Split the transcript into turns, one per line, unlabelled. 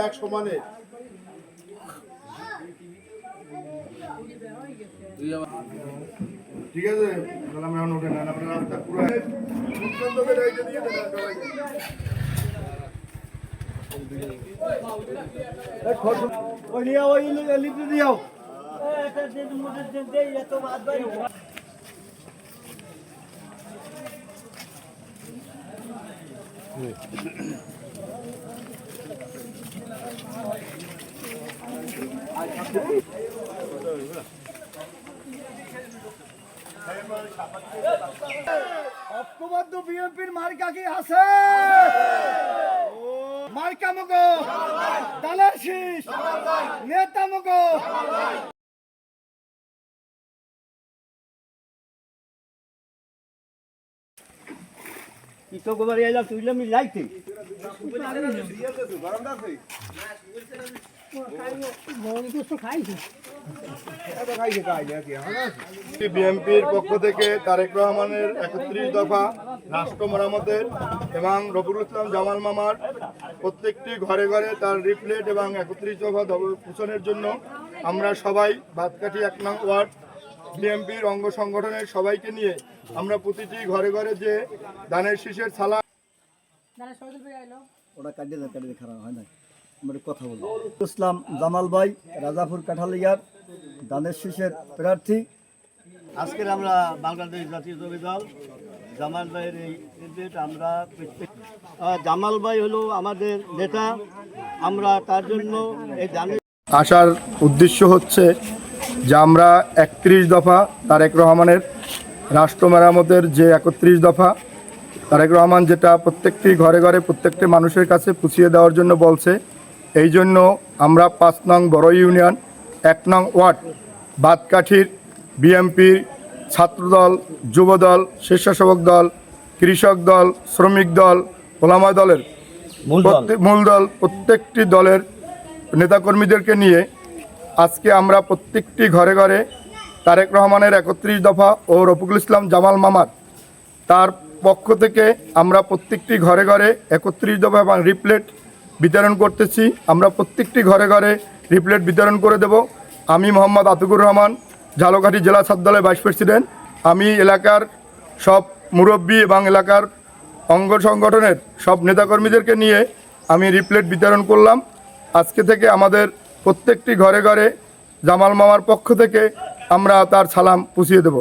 এক সমানে ঠিক আছে? আমরা এখন উঠে নেন আপনার রাস্তা পুরো মুখ্যমন্ত্রীকে
ঐক্যবদ্ধ বিএনপির মার্কা কি আছে? মার্কা মগো দালার শীষ নেতা মগো কিতো গোবার এলাম লাইতে।
বিএনপির পক্ষ থেকে তারেক রহমানের একত্রিশ দফা রাষ্ট্র মেরামতের এবং রফিকুল ইসলাম জামাল মামার প্রত্যেকটি ঘরে ঘরে তার রিপ্লেট এবং একত্রিশ দফা পোষণের জন্য আমরা সবাই বাদকাঠি এক নং ওয়ার্ড বিএনপির অঙ্গ সংগঠনের সবাইকে নিয়ে আমরা প্রতিটি ঘরে ঘরে যে ধানের শীষের ছালা
ওটা কাটিয়ে দেয় কাটিয়ে খারাপ হয় না। আমরা কথা বলব ইসলাম জামাল ভাই রাজাপুর কাঠালিয়ার দানের শীষের প্রার্থী। আজকের আমরা বাংলাদেশ জাতীয়তাবাদী দল জামাল ভাইয়ের এই নির্দেশ আমরা জামাল ভাই হলো আমাদের নেতা। আমরা তার জন্য এই দানের
আসার উদ্দেশ্য হচ্ছে যে আমরা একত্রিশ দফা তারেক রহমানের রাষ্ট্র মেরামতের যে একত্রিশ দফা তারেক রহমান যেটা প্রত্যেকটি ঘরে ঘরে প্রত্যেকটি মানুষের কাছে পুষিয়ে দেওয়ার জন্য বলছে এই জন্য আমরা পাঁচ নং বড় ইউনিয়ন এক নং ওয়ার্ড বাদকাঠির বিএমপি ছাত্রদল যুবদল স্বেচ্ছাসেবক দল কৃষক দল শ্রমিক দল ওলামা দলের মূল দল প্রত্যেকটি দলের নেতাকর্মীদেরকে নিয়ে আজকে আমরা প্রত্যেকটি ঘরে ঘরে তারেক রহমানের একত্রিশ দফা ও রফিকুল ইসলাম জামাল মামার তার পক্ষ থেকে আমরা প্রত্যেকটি ঘরে ঘরে একত্রিশ দফা এবং রিপ্লেট বিতরণ করতেছি। আমরা প্রত্যেকটি ঘরে ঘরে রিপ্লেট বিতরণ করে দেব। আমি মোহাম্মদ আতিকুর রহমান, ঝালকাঠি জেলা ছাত্রদলের ভাইস প্রেসিডেন্ট। আমি এলাকার সব মুরব্বী এবং এলাকার অঙ্গ সংগঠনের সব নেতাকর্মীদেরকে নিয়ে আমি রিপ্লেট বিতরণ করলাম। আজকে থেকে আমাদের প্রত্যেকটি ঘরে ঘরে জামাল মামার পক্ষ থেকে আমরা তার সালাম পুষিয়ে দেব।